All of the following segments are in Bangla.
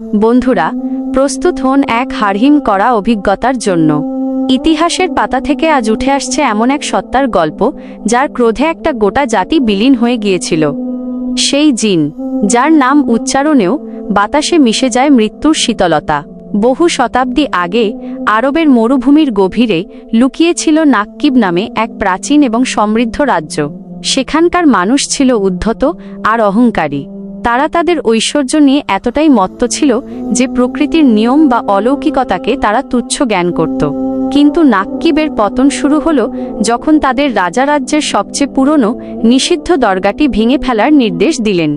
বন্ধুরা, প্রস্তুত হন এক হাড়হিম করা অভিজ্ঞতার জন্য। ইতিহাসের পাতা থেকে আজ উঠে আসছে এমন এক সত্তার গল্প, যার ক্রোধে একটা গোটা জাতি বিলীন হয়ে গিয়েছিল। সেই জিন, যার নাম উচ্চারণেও বাতাসে মিশে যায় মৃত্যুর শীতলতা। বহু শতাব্দী আগে আরবের মরুভূমির গভীরে লুকিয়েছিল নাক্কিব নামে এক প্রাচীন এবং সমৃদ্ধ রাজ্য। সেখানকার মানুষ ছিল উদ্ধত আর অহংকারী। তারা তাদের ঐশ্বর্য নিয়ে এতটাই মত্ত ছিল যে প্রকৃতির নিয়ম বা অলৌকিকতাকে তারা তুচ্ছ জ্ঞান করত। কিন্তু নাক্কিবের পতন শুরু হল যখন তাদের রাজা রাজ্যের সবচেয়ে পুরনো, নিষিদ্ধ দরগাটি ভেঙে ফেলার নির্দেশ দিলেন।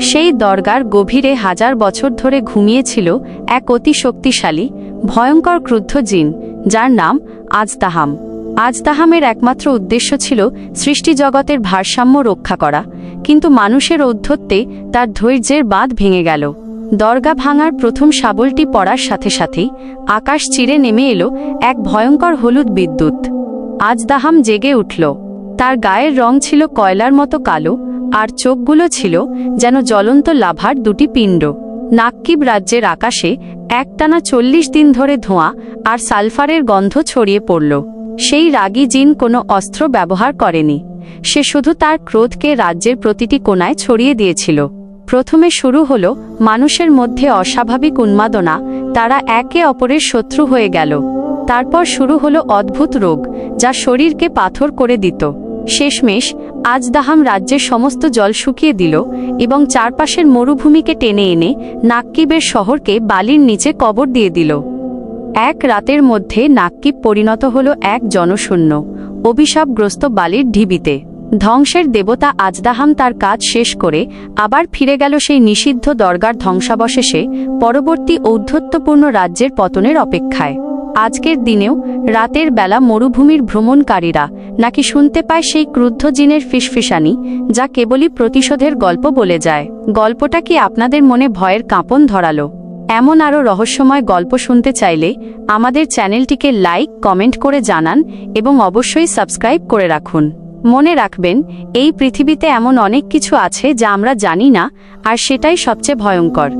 সেই দরগার গভীরে হাজার বছর ধরে ঘুমিয়েছিল এক অতি শক্তিশালী, ভয়ঙ্কর ক্রুদ্ধ জিন, যার নাম আজতাহাম। আজতাহামের একমাত্র উদ্দেশ্য ছিল সৃষ্টিজগতের ভারসাম্য রক্ষা করা কিন্তু মানুষের ঔদ্ধত্যে তার ধৈর্যের বাঁধ ভেঙে গেল। দরগা ভাঙার প্রথম শাবলটি পড়ার সাথে সাথেই আকাশ চিরে নেমে এলো এক ভয়ঙ্কর হলুদ বিদ্যুৎ। আজদাহাম জেগে উঠল। তার গায়ের রং ছিল কয়লার মতো কালো, আর চোখগুলো ছিল যেন জ্বলন্ত লাভার দুটি পিণ্ড। নাক্কিব রাজ্যের আকাশে একটানা চল্লিশ দিন ধরে ধোঁয়া আর সালফারের গন্ধ ছড়িয়ে পড়ল। সেই রাগী জিন কোনো অস্ত্র ব্যবহার করেনি। সে শুধু তার ক্রোধকে রাজ্যের প্রতিটি কোণায় ছড়িয়ে দিয়েছিল। প্রথমে শুরু হলো, মানুষের মধ্যে অস্বাভাবিক উন্মাদনা, তারা একে অপরের শত্রু হয়ে গেল। তারপর শুরু হলো অদ্ভুত রোগ, যা শরীরকে পাথর করে দিত। শেষমেশ, আজদাহাম রাজ্যের সমস্ত জল শুকিয়ে দিল এবং চারপাশের মরুভূমিকে টেনে এনে নাক্কিবের শহরকে বালির নিচে কবর দিয়ে দিল। এক রাতের মধ্যে নাক্কিব পরিণত হল এক জনশূন্য। অভিশাপগ্রস্ত বালির ঢিবিতে। ধ্বংসের দেবতা আজদাহাম তার কাজ শেষ করে আবার ফিরে গেল সেই নিষিদ্ধ দরগার ধ্বংসাবশেষে পরবর্তী ঔদ্ধত্যপূর্ণ রাজ্যের পতনের অপেক্ষায়। আজকের দিনেও রাতের বেলা মরুভূমির ভ্রমণকারীরা নাকি শুনতে পায় সেই ক্রুদ্ধ জিনের ফিসফিসানি যা কেবলই প্রতিশোধের গল্প বলে যায়। গল্পটা কি আপনাদের মনে ভয়ের কাঁপন ধরালো? এমন আরও রহস্যময় গল্প শুনতে চাইলে আমাদের চ্যানেলটিকে লাইক, কমেন্ট করে জানান এবং অবশ্যই সাবস্ক্রাইব করে রাখুন। মনে রাখবেন, এই পৃথিবীতে এমন অনেক কিছু আছে যা আমরা জানি না, আর সেটাই সবচেয়ে ভয়ঙ্কর।